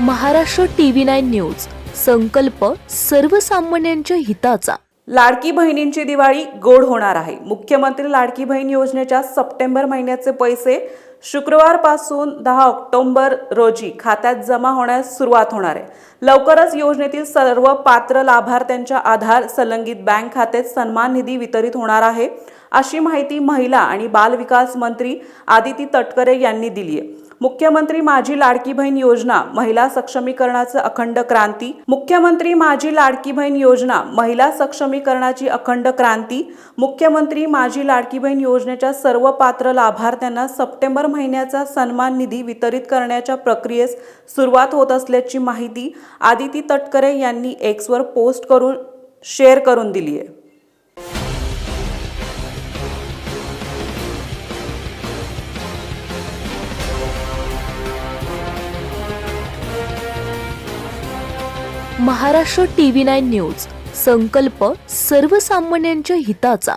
Maharashtra TV nine news. संकल्प सर्वसामान्यांच्या हिताचा. लाडकी बहिणींची दिवाळी गोड होणार आहे. मुख्यमंत्री लाडकी बहीण योजनेच्या सप्टेंबर महिन्याचे पैसे शुक्रवारपासून दहा ऑक्टोंबर रोजी खात्यात जमा होण्यास सुरुवात होणार आहे. लवकरच योजनेतील सर्व पात्र लाभार्थ्यांच्या आधार संलंगित बँक खात्यात सन्मान निधी वितरित होणार आहे अशी माहिती महिला आणि बाल विकास मंत्री आदिती तटकरे यांनी दिली आहे. मुख्यमंत्री माझी लाडकी बहीण योजना महिला सक्षमीकरणाचं अखंड क्रांती. मुख्यमंत्री माझी लाडकी बहीण योजना महिला सक्षमीकरणाची अखंड क्रांती. मुख्यमंत्री माझी लाडकी बहीण योजनेच्या सर्व पात्र लाभार्थ्यांना सप्टेंबर महिन्याचा सन्मान निधी वितरित करण्याच्या प्रक्रियेस सुरुवात होत असल्याची माहिती आदिती तटकरे यांनी एक्सवर पोस्ट करून शेअर करून दिली आहे. महाराष्ट्र टीव्ही नाईन न्यूज संकल्प सर्वसामान्यांच्या हिताचा.